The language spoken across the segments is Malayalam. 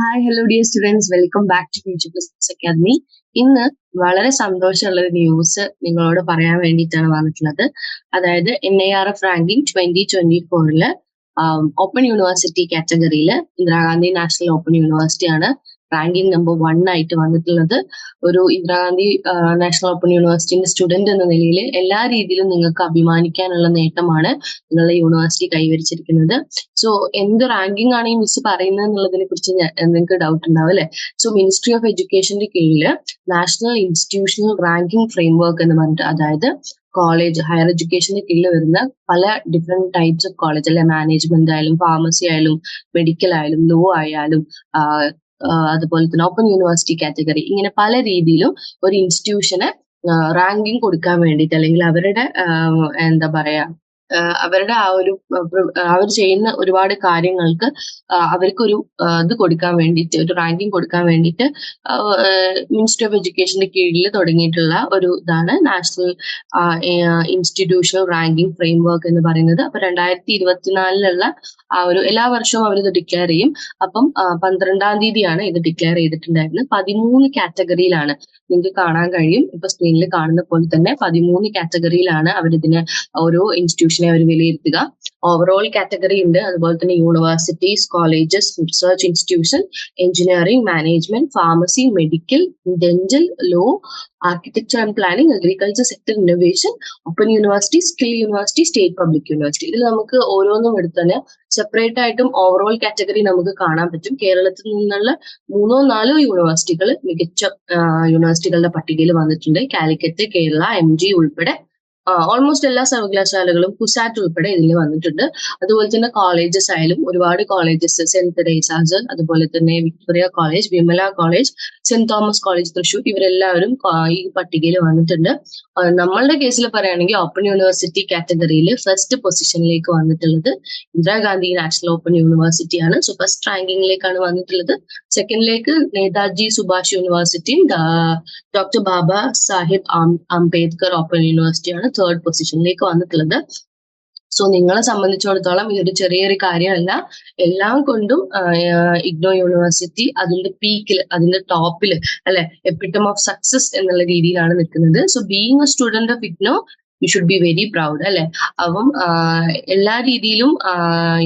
Hi hello dear students welcome back to Future Business Academy ഇന്ന് വളരെ സന്തോഷമുള്ള ഒരു ന്യൂസ് നിങ്ങളോട് പറയാൻ വേണ്ടിയിട്ടാണ് വന്നിട്ടുള്ളത്. അതായത് N I R F ranking twenty twenty ഫോറിൽ ഓപ്പൺ യൂണിവേഴ്സിറ്റി കാറ്റഗറിയിൽ ഇന്ദിരാഗാന്ധി നാഷണൽ ഓപ്പൺ യൂണിവേഴ്സിറ്റി ആണ് റാങ്കിങ് നമ്പർ വൺ ആയിട്ട് വന്നിട്ടുള്ളത് ഒരു ഇന്ദിരാഗാന്ധി നാഷണൽ ഓപ്പൺ യൂണിവേഴ്സിറ്റിന്റെ സ്റ്റുഡന്റ് എന്ന നിലയിൽ എല്ലാ രീതിയിലും നിങ്ങൾക്ക് അഭിമാനിക്കാനുള്ള നേട്ടമാണ് നിങ്ങളുടെ യൂണിവേഴ്സിറ്റി കൈവരിച്ചിരിക്കുന്നത്. സോ എന്ത് റാങ്കിങ് ആണ് ഈ മിസ് പറയുന്നത് എന്നുള്ളതിനെ കുറിച്ച് നിങ്ങൾക്ക് ഡൗട്ട് ഉണ്ടാവും അല്ലെ? സോ മിനിസ്ട്രി ഓഫ് എഡ്യൂക്കേഷന്റെ കീഴിൽ നാഷണൽ ഇൻസ്റ്റിറ്റ്യൂഷണൽ റാങ്കിങ് ഫ്രെയിംവർക്ക് എന്ന് പറഞ്ഞിട്ട് അതായത് കോളേജ് ഹയർ എഡ്യൂക്കേഷന്റെ കീഴിൽ വരുന്ന പല ഡിഫറെന്റ് ടൈപ്സ് ഓഫ് കോളേജ് അല്ലെ? മാനേജ്മെന്റ് ആയാലും ഫാർമസി ആയാലും മെഡിക്കൽ ആയാലും ലോ ആയാലും അതുപോലെ തന്നെ ഓപ്പൺ യൂണിവേഴ്സിറ്റി കാറ്റഗറി ഇങ്ങനെ പല രീതിയിലും ഒരു ഇൻസ്റ്റിറ്റ്യൂഷന് റാങ്കിങ് കൊടുക്കാൻ വേണ്ടിയിട്ട് അല്ലെങ്കിൽ അവരുടെ എന്താ പറയാ അവരുടെ ആ ഒരു അവർ ചെയ്യുന്ന ഒരുപാട് കാര്യങ്ങൾക്ക് അവർക്കൊരു ഇത് കൊടുക്കാൻ വേണ്ടിയിട്ട് ഒരു റാങ്കിങ് കൊടുക്കാൻ വേണ്ടിയിട്ട് മിനിസ്ട്രി ഓഫ് എഡ്യൂക്കേഷന്റെ കീഴിൽ തുടങ്ങിയിട്ടുള്ള ഒരു ഇതാണ് നാഷണൽ ഇൻസ്റ്റിറ്റ്യൂഷണൽ റാങ്കിങ് ഫ്രെയിംവർക്ക് എന്ന് പറയുന്നത്. അപ്പൊ രണ്ടായിരത്തി ഇരുപത്തിനാലിലുള്ള ആ ഒരു എല്ലാ വർഷവും അവർ ഇത് ഡിക്ലെയർ ചെയ്യും. അപ്പം പന്ത്രണ്ടാം തീയതിയാണ് ഇത് ഡിക്ലെയർ ചെയ്തിട്ടുണ്ടായിരുന്നത്. പതിമൂന്ന് കാറ്റഗറിയിലാണ് നിങ്ങൾക്ക് കാണാൻ കഴിയും. ഇപ്പൊ സ്ക്രീനിൽ കാണുന്ന പോലെ തന്നെ പതിമൂന്ന് കാറ്റഗറിയിലാണ് അവരിതിനെ ഓരോ ഓരോ ഇൻസ്റ്റിറ്റ്യൂഷനെ അവർ വിലയിരുത്തുക. ഓവറോൾ കാറ്റഗറി ഉണ്ട്. അതുപോലെ തന്നെ universities colleges research institution engineering management pharmacy medical dental law architecture and planning agriculture sector innovation open university skill university state public university ഇതിൽ നമുക്ക് ഓരോന്നും എടുത്ത് തന്നെ സെപ്പറേറ്റ് ആയിട്ടും ഓവറോൾ കാറ്റഗറി നമുക്ക് കാണാൻ പറ്റും. കേരളത്തിൽ നിന്നുള്ള മൂന്നോ നാലോ യൂണിവേഴ്സിറ്റികൾ മികച്ച യൂണിവേഴ്സിറ്റികളുടെ പട്ടികയിൽ വന്നിട്ടുണ്ട്. കാലിക്കറ്റ് കേരള എം ജി ഉൾപ്പെടെ ഓൾമോസ്റ്റ് എല്ലാ സർവകലാശാലകളും കുസാറ്റ് ഉൾപ്പെടെ ഇതിൽ വന്നിട്ടുണ്ട്. അതുപോലെ തന്നെ കോളേജസ് ആയാലും ഒരുപാട് കോളേജസ് സെന്റ് തെരേസാസ് അതുപോലെ തന്നെ Victoria college Vimala college Saint Thomas college Thrissur ഇവരെല്ലാവരും ഈ പട്ടികയിൽ വന്നിട്ടുണ്ട്. നമ്മളുടെ കേസിൽ പറയുകയാണെങ്കിൽ ഓപ്പൺ യൂണിവേഴ്സിറ്റി കാറ്റഗറിയിൽ ഫസ്റ്റ് പൊസിഷനിലേക്ക് വന്നിട്ടുള്ളത് ഇന്ദിരാഗാന്ധി നാഷണൽ ഓപ്പൺ യൂണിവേഴ്സിറ്റി ആണ്. സോ ഫസ്റ്റ് റാങ്കിങ്ങിലേക്കാണ് വന്നിട്ടുള്ളത്. സെക്കൻഡിലേക്ക് നേതാജി സുഭാഷ് യൂണിവേഴ്സിറ്റിയും doctor Baba Sahib Ambedkar open university ആണ്. തേർഡ് പൊസിഷനിലേക്ക് വന്നിട്ടുള്ളത്. സോ നിങ്ങളെ സംബന്ധിച്ചിടത്തോളം ഇതൊരു ചെറിയൊരു കാര്യമല്ല. എല്ലാം കൊണ്ടും ഇഗ്നോ യൂണിവേഴ്സിറ്റി അതിന്റെ പീക്കിൽ അതിന്റെ ടോപ്പിൽ അല്ലെ? എപ്പിറ്റം ഓഫ് സക്സസ് എന്നുള്ള രീതിയിലാണ് നിൽക്കുന്നത്. So being a student of IGNOU you should be very proud അല്ലെ? അപ്പം എല്ലാ രീതിയിലും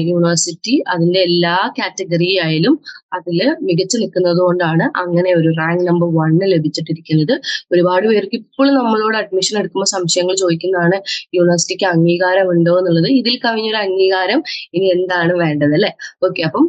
യൂണിവേഴ്സിറ്റി അതിന്റെ എല്ലാ കാറ്റഗറി ആയാലും അതിൽ മികച്ചു നിൽക്കുന്നത് കൊണ്ടാണ് അങ്ങനെ ഒരു റാങ്ക് നമ്പർ വണ്ണ് ലഭിച്ചിട്ടിരിക്കുന്നത്. ഒരുപാട് പേർക്ക് ഇപ്പോഴും നമ്മളോട് അഡ്മിഷൻ എടുക്കുമ്പോൾ സംശയങ്ങൾ ചോദിക്കുന്നതാണ് യൂണിവേഴ്സിറ്റിക്ക് അംഗീകാരം ഉണ്ടോ എന്നുള്ളത്. ഇതിൽ കവിഞ്ഞൊരു അംഗീകാരം ഇനി എന്താണ് വേണ്ടത് അല്ലെ? ഓക്കെ അപ്പം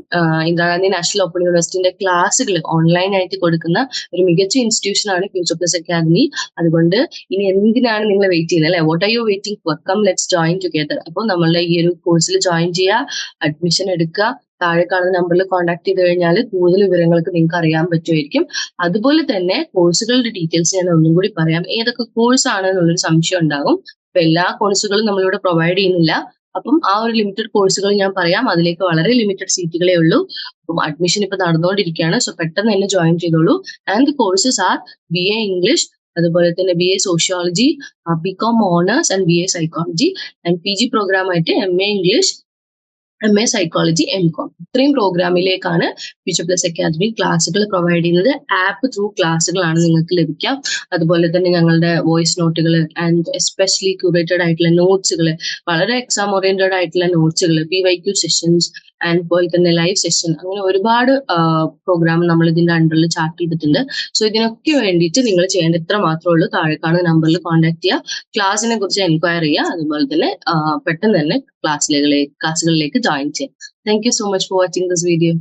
ഇന്ദിരാഗാന്ധി നാഷണൽ ഓപ്പൺ യൂണിവേഴ്സിറ്റിന്റെ ക്ലാസ്സുകൾ ഓൺലൈൻ ആയിട്ട് കൊടുക്കുന്ന ഒരു മികച്ച ഇൻസ്റ്റിറ്റ്യൂഷൻ ആണ് ഫ്യൂച്ചർ പ്ലസ് അക്കാദമി അതുകൊണ്ട് ഇനി എന്തിനാണ് നിങ്ങൾ വെയിറ്റ് ചെയ്യുന്നത് അല്ലെ? What are you waiting for come let's join together അപ്പോൾ നമ്മളുടെ ഈ ഒരു കോഴ്സിൽ ജോയിൻ ചെയ്യുക അഡ്മിഷൻ എടുക്കുക താഴെ കാണുന്ന നമ്പറിൽ കോൺടാക്ട് ചെയ്ത് കഴിഞ്ഞാൽ കൂടുതൽ വിവരങ്ങൾക്ക് നിങ്ങൾക്ക് അറിയാൻ പറ്റുമായിരിക്കും. അതുപോലെ തന്നെ കോഴ്സുകളുടെ ഡീറ്റെയിൽസ് ഞാൻ ഒന്നും കൂടി പറയാം. ഏതൊക്കെ കോഴ്സ് ആണ് എന്നുള്ളൊരു സംശയം ഉണ്ടാകും. അപ്പൊ എല്ലാ കോഴ്സുകളും നമ്മളിവിടെ പ്രൊവൈഡ് ചെയ്യുന്നില്ല. അപ്പം ആ ഒരു ലിമിറ്റഡ് കോഴ്സുകൾ ഞാൻ പറയാം. അതിലേക്ക് വളരെ ലിമിറ്റഡ് സീറ്റുകളേ ഉള്ളൂ. അപ്പം അഡ്മിഷൻ ഇപ്പൊ നടന്നുകൊണ്ടിരിക്കുകയാണ്. സോ പെട്ടെന്ന് തന്നെ ജോയിൻ ചെയ്തോളൂ. And the courses are B A English അതുപോലെ തന്നെ B A sociology B com honours and B A psychology and P G programme ആയിട്ട് M A English M A psychology M com ഇത്രയും പ്രോഗ്രാമിലേക്കാണ് ഫ്യൂച്ചർ പ്ലസ് അക്കാദമി ക്ലാസ്സുകൾ പ്രൊവൈഡ് ചെയ്യുന്നത്. ആപ്പ് ത്രൂ ക്ലാസ്സുകളാണ് നിങ്ങൾക്ക് ലഭിക്കാം അതുപോലെ തന്നെ ഞങ്ങളുടെ വോയിസ് നോട്ടുകൾ ആൻഡ് എസ്പെഷ്യലി ക്യൂറേറ്റഡ് ആയിട്ടുള്ള നോട്ട്സുകൾ വളരെ എക്സാം ഓറിയന്റഡ് ആയിട്ടുള്ള നോട്ട്സുകൾ P Y Q sessions and പോലെ തന്നെ ലൈവ് സെഷൻ അങ്ങനെ ഒരുപാട് പ്രോഗ്രാം നമ്മൾ ഇതിന്റെ അണ്ടറിൽ ചാർട്ട് ചെയ്തിട്ടുണ്ട്. സോ ഇതിനൊക്കെ വേണ്ടിയിട്ട് നിങ്ങൾ ചെയ്യേണ്ട ഇത്ര മാത്രമേ ഉള്ളൂ. താഴെ കാണുന്ന നമ്പറിൽ കോൺടാക്ട് ചെയ്യുക. ക്ലാസ്സിനെ കുറിച്ച് എൻക്വയർ ചെയ്യുക. അതുപോലെ തന്നെ പെട്ടെന്ന് തന്നെ ക്ലാസ്സിലേക്ക് ക്ലാസ്സുകളിലേക്ക് ജോയിൻ ചെയ്യാം thank you so much for watching this video